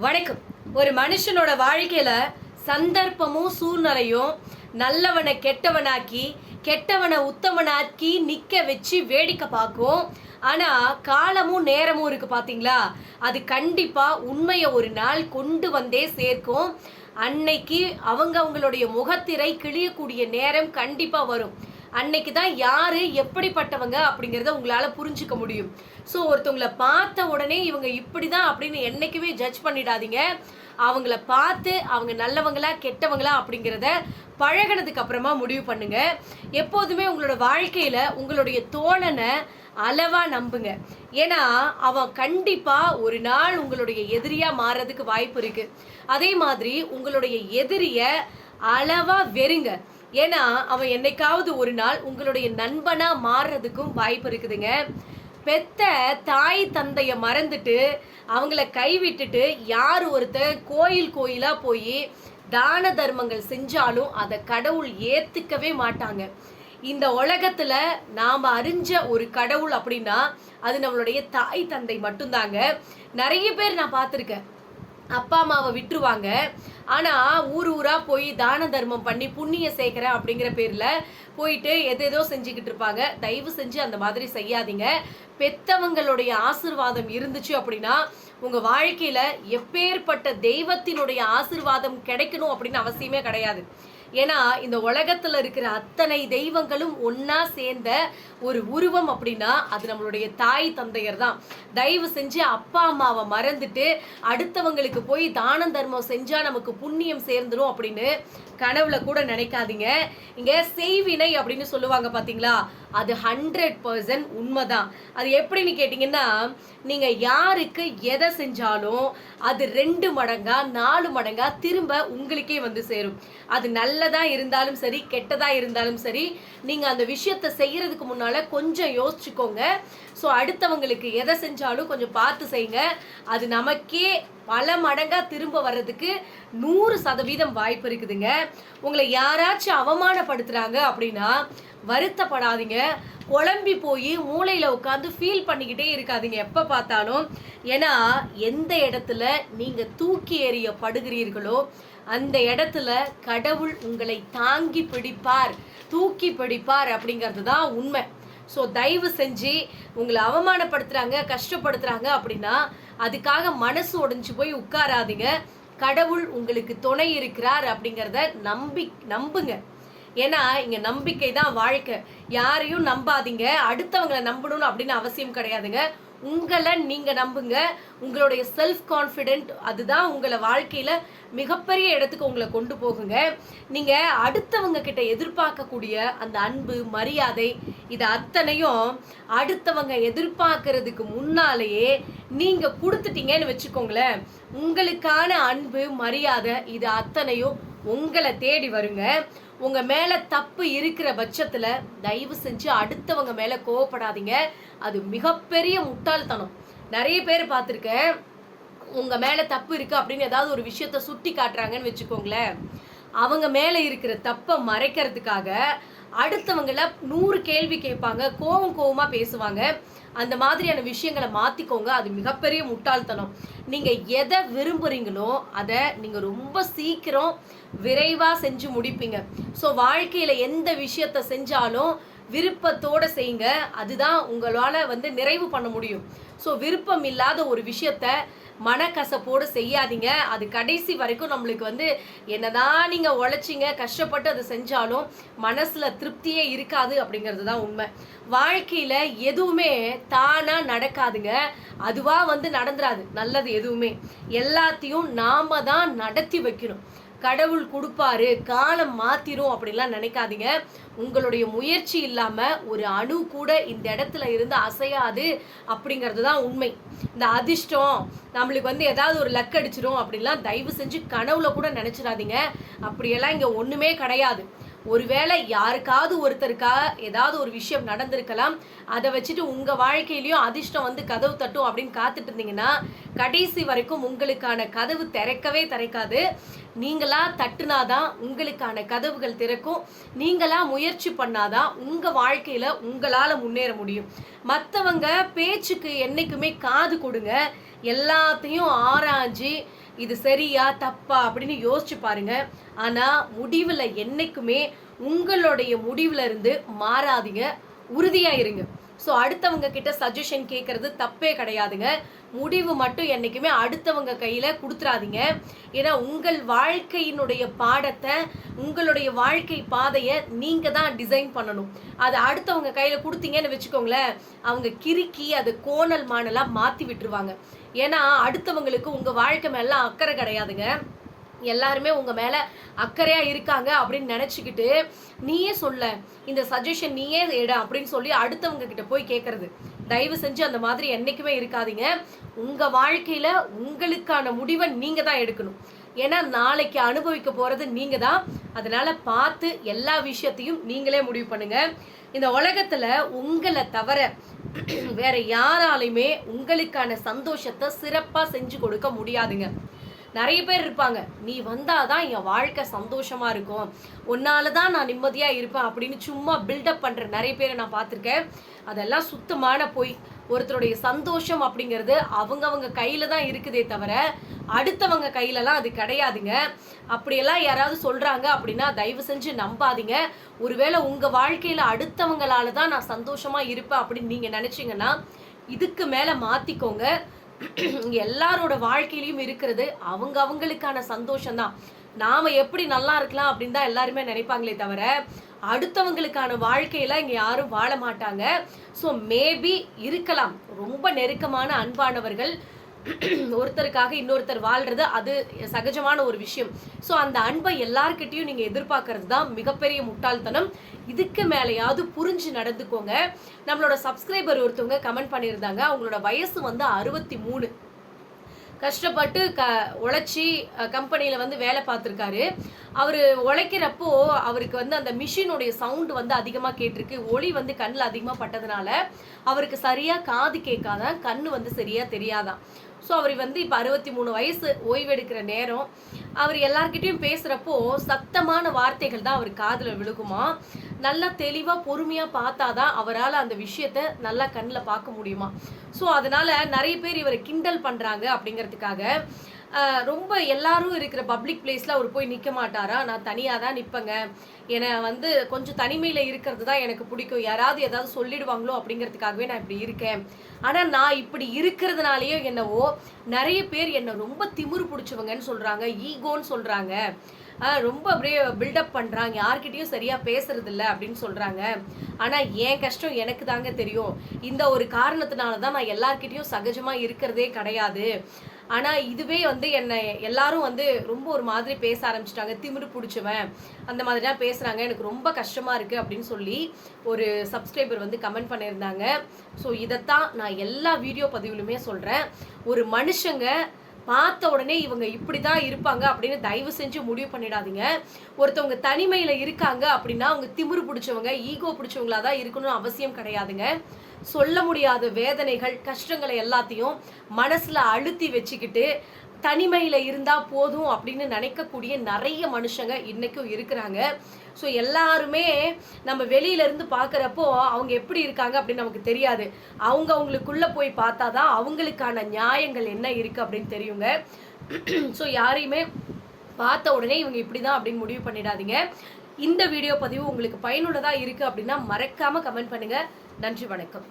வணக்கம். ஒரு மனுஷனோட வாழ்க்கையில சந்தர்ப்பமும் சூழ்நிலையும் நல்லவனை கெட்டவனாக்கி கெட்டவனை உத்தமனாக்கி நிக்க வச்சு வேடிக்கை பார்க்கும். ஆனா காலமும் நேரமும் இருக்கு பாத்தீங்களா? அது கண்டிப்பா உண்மையை ஒரு நாள் கொண்டு வந்தே சேர்க்கும். அன்னைக்கு அவங்க அவங்களுடைய முகத்திரை கிழியக்கூடிய நேரம் கண்டிப்பா வரும். அன்னைக்கு தான் யாரு எப்படிப்பட்டவங்க அப்படிங்கிறத உங்களால புரிஞ்சுக்க முடியும். ஸோ ஒருத்தவங்கள பார்த்த உடனே இவங்க இப்படிதான் அப்படின்னு என்னைக்குமே ஜட்ஜ் பண்ணிடாதீங்க. அவங்கள பார்த்து அவங்க நல்லவங்களா கெட்டவங்களா அப்படிங்கிறத பழகினதுக்கு அப்புறமா முடிவு பண்ணுங்க. எப்போதுமே உங்களோட வாழ்க்கையில உங்களுடைய தோழனை அளவா நம்புங்க. ஏன்னா அவன் கண்டிப்பா ஒரு நாள் உங்களுடைய எதிரியா மாறதுக்கு வாய்ப்பு இருக்கு. அதே மாதிரி உங்களுடைய எதிரிய அளவா வெறுங்க. ஏன்னா அவன் என்னைக்காவது ஒரு நாள் உங்களுடைய நண்பனா மாறுறதுக்கும் வாய்ப்பு இருக்குதுங்க. பெத்த தாய் தந்தைய மறந்துட்டு அவங்கள கைவிட்டுட்டு யார் ஒருத்தர் கோயில் கோயிலா போய் தான தர்மங்கள் செஞ்சாலும் அதை கடவுள் ஏத்துக்கவே மாட்டாங்க. இந்த உலகத்துல நாம அறிஞ்ச ஒரு கடவுள் அப்படின்னா அது நம்மளுடைய தாய் தந்தை மட்டும்தாங்க. நிறைய பேர் நான் பார்த்துருக்கேன். அப்பா அம்மாவை விட்டுருவாங்க. ஆனால் ஊர் ஊராக போய் தான தர்மம் பண்ணி புண்ணிய சேகர அப்படிங்கிற பேரில் போயிட்டு எதேதோ செஞ்சுக்கிட்டு இருப்பாங்க. தயவு செஞ்சு அந்த மாதிரி செய்யாதீங்க. பெத்தவங்களுடைய ஆசிர்வாதம் இருந்துச்சு அப்படின்னா உங்கள் வாழ்க்கையில் எப்பேற்பட்ட தெய்வத்தினுடைய ஆசிர்வாதம் கிடைக்கணும் அப்படின்னு அவசியமே கிடையாது. ஏன்னா இந்த உலகத்துல இருக்கிற அத்தனை தெய்வங்களும் ஒன்றா சேர்ந்த ஒரு உருவம் அப்படின்னா அது நம்மளுடைய தாய் தந்தையர் தான். தயவு செஞ்சு அப்பா அம்மாவை மறந்துட்டு அடுத்தவங்களுக்கு போய் தானம் தர்மம் செஞ்சா நமக்கு புண்ணியம் சேர்ந்துடும் அப்படின்னு கனவுல கூட நினைக்காதீங்க. இங்க செய்வினை அப்படின்னு சொல்லுவாங்க பாத்தீங்களா? அது ஹண்ட்ரட் பர்சன்ட் உண்மைதான். அது எப்படின்னு கேட்டிங்கன்னா நீங்க யாருக்கு எதை செஞ்சாலும் அது ரெண்டு மடங்கா நாலு மடங்கா திரும்ப உங்களுக்கே வந்து சேரும். அது நல்லதா இருந்தாலும் சரி கெட்டதா இருந்தாலும் சரி நீங்க அந்த விஷயத்த செய்யறதுக்கு முன்னால கொஞ்சம் யோசிச்சுக்கோங்க. ஸோ அடுத்தவங்களுக்கு எதை செஞ்சாலும் கொஞ்சம் பார்த்து செய்யுங்க. அது நமக்கே பல மடங்காக திரும்ப வர்றதுக்கு நூறு சதவீதம் வாய்ப்பு இருக்குதுங்க. உங்களை யாராச்சும் அவமானப்படுத்துகிறாங்க அப்படின்னா வருத்தப்படாதீங்க. குழம்பி போய் மூளையில் உட்காந்து ஃபீல் பண்ணிக்கிட்டே இருக்காதீங்க எப்போ பார்த்தாலும். ஏன்னா எந்த இடத்துல நீங்கள் தூக்கி எறியப்படுகிறீர்களோ அந்த இடத்துல கடவுள் உங்களை தாங்கி பிடிப்பார். தூக்கி பிடிப்பார் அப்படிங்கிறது தான் உண்மை. ஸோ தயவு செஞ்சு உங்களை அவமானப்படுத்துகிறாங்க கஷ்டப்படுத்துறாங்க அப்படின்னா அதுக்காக மனசு உடைஞ்சு போய் உட்காராதீங்க. கடவுள் உங்களுக்கு துணை இருக்கிறார் அப்படிங்கிறத நம்பி நம்புங்க. ஏன்னா இங்க நம்பிக்கை தான் வாழ்க்கை. யாரையும் நம்பாதீங்க. அடுத்தவங்களை நம்பணும்னு அப்படின்னு அவசியம் கிடையாதுங்க. உங்களை நீங்க நம்புங்க. உங்களுடைய செல்ஃப் கான்ஃபிடென்ட் அதுதான் உங்களை வாழ்க்கையில மிகப்பெரிய இடத்துக்கு உங்களை கொண்டு போகுங்க. நீங்க அடுத்தவங்க கிட்ட எதிர்பார்க்கக்கூடிய அந்த அன்பு மரியாதை இது அத்தனையும் அடுத்தவங்க எதிர்பார்க்கறதுக்கு முன்னாலேயே நீங்க கொடுத்துட்டீங்கன்னு வச்சுக்கோங்களேன். உங்களுக்கான அன்பு மரியாதை இது அத்தனையும் உங்களை தேடி வருங்க. உங்க மேல தப்பு இருக்கிற பட்சத்துல தயவு செஞ்சு அடுத்தவங்க மேல கோவப்படாதீங்க. அது மிகப்பெரிய முட்டாள்தனம். நிறைய பேர் பார்த்துருக்கேன். உங்க மேல தப்பு இருக்கு அப்படின்னு ஏதாவது ஒரு விஷயத்த சுட்டி காட்டுறாங்கன்னு வச்சுக்கோங்களேன். அவங்க மேல இருக்கிற தப்பை மறைக்கிறதுக்காக அடுத்தவங்கள நூறு கேள்வி கேட்பாங்க கோவம் கோவமாக பேசுவாங்க. அந்த மாதிரியான விஷயங்களை மாற்றிக்கோங்க அது மிகப்பெரிய முட்டாள்தனம். நீங்கள் எதை விரும்புகிறீங்களோ அதை நீங்கள் ரொம்ப சீக்கிரம் விரைவாக செஞ்சு முடிப்பீங்க. ஸோ வாழ்க்கையில் எந்த விஷயத்த செஞ்சாலும் விருப்பத்தோட செய்யுங்க. அதுதான் உங்களால் வந்து நிறைவு பண்ண முடியும். ஸோ விருப்பம் இல்லாத ஒரு விஷயத்த மனக்கசப்போடு செய்யாதீங்க. அது கடைசி வரைக்கும் நம்மளுக்கு வந்து என்னதான் நீங்க உழைச்சிங்க கஷ்டப்பட்டு அதை செஞ்சாலும் மனசுல திருப்தியே இருக்காது அப்படிங்கிறது தான் உண்மை. வாழ்க்கையில எதுவுமே தானா நடக்காதுங்க. அதுவா வந்து நடந்துராது. நல்லது எதுவுமே. எல்லாத்தையும் நாம தான் நடத்தி வைக்கணும். கடவுள் கொடுப்பாரு காலம் மாத்திரும் அப்படிலாம் நினைக்காதீங்க. உங்களுடைய முயற்சி இல்லாம ஒரு அணு கூட இந்த இடத்துல இருந்து அசையாது அப்படிங்கிறது தான் உண்மை. இந்த அதிர்ஷ்டம் நம்மளுக்கு வந்து ஏதாவது ஒரு லக் அடிச்சிரும் அப்படிலாம் தயவு செஞ்சு கனவுல கூட நினைச்சிடாதீங்க. அப்படியெல்லாம் இங்க ஒண்ணுமே கிடையாது. ஒருவேளை யாருக்காவது ஒருத்தருக்கா ஏதாவது ஒரு விஷயம் நடந்திருக்கலாம் அதை வச்சுட்டு உங்கள் வாழ்க்கையிலையும் அதிர்ஷ்டம் வந்து கதவு தட்டும் அப்படின்னு காத்துட்டு இருந்தீங்கன்னா கடைசி வரைக்கும் உங்களுக்கான கதவு திறக்கவே திறக்காது. நீங்களா தட்டுனாதான் உங்களுக்கான கதவுகள் திறக்கும். நீங்களா முயற்சி பண்ணாதான் உங்க வாழ்க்கையில உங்களால முன்னேற முடியும். மற்றவங்க பேச்சுக்கு என்னைக்குமே காது கொடுங்க. எல்லாத்தையும் ஆராய்ஞ்சு இது சரியா தப்பா அப்படின்னு யோசிச்சு பாருங்க. ஆனா முடிவுல என்னைக்குமே உங்களுடைய முடிவுல இருந்து மாறாதீங்க. உறுதியா இருங்க. ஸோ அடுத்தவங்க கிட்ட சஜஷன் கேட்கறது தப்பே கிடையாதுங்க. முடிவு மட்டும் என்றைக்குமே அடுத்தவங்க கையில் கொடுத்துறாதீங்க. ஏன்னா உங்கள் வாழ்க்கையினுடைய பாடத்தை உங்களுடைய வாழ்க்கை பாதையை நீங்கள் தான் டிசைன் பண்ணணும். அதை அடுத்தவங்க கையில் கொடுத்தீங்கன்னு வச்சுக்கோங்களேன் அவங்க கிறுக்கி அது கோணல் மானலாக மாற்றி விட்டுருவாங்க. ஏன்னா அடுத்தவங்களுக்கு உங்கள் வாழ்க்கை மேலாம் அக்கறை கிடையாதுங்க. எல்லாருமே உங்க மேல அக்கறையா இருக்காங்க அப்படின்னு நினைச்சுக்கிட்டு நீயே சொல்ல. இந்த சஜஷன் நீயே எடு அப்படின்னு சொல்லி அடுத்தவங்க கிட்ட போய் கேட்கறது தயவு செஞ்சு அந்த மாதிரி என்னைக்குமே இருக்காதீங்க. உங்க வாழ்க்கையில உங்களுக்கான முடிவை நீங்க தான் எடுக்கணும். ஏன்னா நாளைக்கு அனுபவிக்க போறது நீங்க தான். அதனால பார்த்து எல்லா விஷயத்தையும் நீங்களே முடிவு பண்ணுங்க. இந்த உலகத்துல உங்களை தவிர வேற யாராலையுமே உங்களுக்கான சந்தோஷத்தை சிறப்பா செஞ்சு கொடுக்க முடியாதுங்க. நிறைய பேர் இருப்பாங்க. நீ வந்தாதான் என் வாழ்க்கை சந்தோஷமா இருக்கும். உன்னால தான் நான் நிம்மதியாக இருப்பேன் அப்படின்னு சும்மா பில்டப் பண்ற நிறைய பேரை நான் பார்த்துருக்கேன். அதெல்லாம் சுத்தமான போய். ஒருத்தருடைய சந்தோஷம் அப்படிங்கிறது அவங்கவங்க கையில தான் இருக்குதே தவிர அடுத்தவங்க கையிலலாம் அது கிடையாதுங்க. அப்படியெல்லாம் யாராவது சொல்றாங்க அப்படின்னா தயவு செஞ்சு நம்பாதீங்க. ஒருவேளை உங்க வாழ்க்கையில அடுத்தவங்களால தான் நான் சந்தோஷமா இருப்பேன் அப்படின்னு நீங்க நினைச்சீங்கன்னா இதுக்கு மேல மாத்திக்கோங்க. எல்லாரோட வாழ்க்கையிலையும் இருக்கிறது அவங்க அவங்களுக்கான சந்தோஷம் தான் நாம எப்படி நல்லா இருக்கலாம் அப்படின்னு தான் எல்லாருமே நினைப்பாங்களே தவிர அடுத்தவங்களுக்கான வாழ்க்கையில இங்க யாரும் வாழ மாட்டாங்க. ஸோ மேபி இருக்கலாம். ரொம்ப நெருக்கமான அன்பானவர்கள் ஒருத்தருக்காக இன்னொருத்தர் வாழ்றது அது சகஜமான ஒரு விஷயம். ஸோ அந்த அன்பை எல்லார்கிட்டையும் நீங்கள் எதிர்பார்க்கறது தான் மிகப்பெரிய முட்டாள்தனம். இதுக்கு மேலேயாவது புரிஞ்சு நடந்துக்கோங்க. நம்மளோட சப்ஸ்கிரைபர் ஒருத்தவங்க கமெண்ட் பண்ணியிருந்தாங்க. அவங்களோட வயசு வந்து அறுபத்தி மூணு. கஷ்டப்பட்டு க உழைச்சி கம்பெனியில் வந்து வேலை பார்த்துருக்காரு. அவர் உழைக்கிறப்போ அவருக்கு வந்து அந்த மிஷினுடைய சவுண்டு வந்து அதிகமாக கேட்டிருக்கு. ஒளி வந்து கண்ணில் அதிகமாக பட்டதுனால அவருக்கு சரியாக காது கேட்காதான் கண் வந்து சரியாக தெரியாதான். ஸோ அவர் வந்து இப்போ அறுபத்தி மூணு வயசு ஓய்வெடுக்கிற நேரம். அவர் எல்லார்கிட்டையும் பேசுகிறப்போ சத்தமான வார்த்தைகள் தான் அவர் காதில் விழுகுமா? நல்லா தெளிவாக பொறுமையாக பார்த்தா தான் அவரால் அந்த விஷயத்த நல்லா கண்ணில் பார்க்க முடியுமா? ஸோ அதனால் நிறைய பேர் இவரை கிண்டல் பண்ணுறாங்க அப்படிங்கிறதுக்காக ரொம்ப எல்லாரும் இருக்கிற பப்ளிக் பிளேஸில் அவர் போய் நிற்க மாட்டாரா? நான் தனியாக தான் நிற்பேங்க என்னை வந்து கொஞ்சம் தனிமையில் இருக்கிறது தான் எனக்கு பிடிக்கும். யாராவது ஏதாவது சொல்லிடுவாங்களோ அப்படிங்கிறதுக்காகவே நான் இப்படி இருக்கேன். ஆனால் நான் இப்படி இருக்கிறதுனாலையோ என்னவோ நிறைய பேர் என்னை ரொம்ப திமிரு பிடிச்சவங்கன்னு சொல்கிறாங்க ஈகோன்னு சொல்கிறாங்க ரொம்ப அப்படியே பில்டப் பண்ணுறாங்க யார்கிட்டயும் சரியாக பேசுறது அப்படின்னு சொல்கிறாங்க ஆனால் என் கஷ்டம் எனக்கு தாங்க தெரியும். இந்த ஒரு காரணத்தினால தான் நான் எல்லார்கிட்டேயும் சகஜமாக இருக்கிறதே கிடையாது. ஆனால் இதுவே வந்து என்னை எல்லாரும் வந்து ரொம்ப ஒரு மாதிரி பேச ஆரம்பிச்சிட்டாங்க. திமிரு பிடிச்சவன் அந்த மாதிரிலாம் பேசுகிறாங்க எனக்கு ரொம்ப கஷ்டமாக இருக்குது அப்படின்னு சொல்லி ஒரு சப்ஸ்கிரைபர் வந்து கமெண்ட் பண்ணியிருந்தாங்க. ஸோ இதைத்தான் நான் எல்லா வீடியோ பதிவுலுமே சொல்கிறேன் ஒரு மனுஷங்க பார்த்த உடனே இவங்க இப்படி தான் இருப்பாங்க அப்படின்னு தயவு செஞ்சு முடிவு பண்ணிடாதீங்க. ஒருத்தவங்க தனிமையில் இருக்காங்க அப்படின்னா அவங்க திமிரு பிடிச்சவங்க ஈகோ பிடிச்சவங்களா தான் இருக்கணும்னு அவசியம் கிடையாதுங்க. சொல்ல முடியாத வேதனைகள் கஷ்டங்களை எல்லாத்தையும் மனசுல அழுத்தி வச்சுக்கிட்டு தனிமையில் இருந்தால் போதும் அப்படின்னு நினைக்கக்கூடிய நிறைய மனுஷங்க இன்றைக்கும் இருக்கிறாங்க. ஸோ எல்லாருமே நம்ம வெளியில இருந்து பார்க்குறப்போ அவங்க எப்படி இருக்காங்க அப்படின்னு நமக்கு தெரியாது. அவங்க அவங்களுக்குள்ளே போய் பார்த்தா தான் அவங்களுக்கான நியாயங்கள் என்ன இருக்குது அப்படின்னு தெரியுங்க. ஸோ யாரையுமே பார்த்த உடனே இவங்க இப்படி தான் அப்படின்னு முடிவு பண்ணிடாதீங்க. இந்த வீடியோ பதிவு உங்களுக்கு பயனுள்ளதாக இருக்குது அப்படின்னா மறக்காமல் கமெண்ட் பண்ணுங்கள் நன்றி வணக்கம்.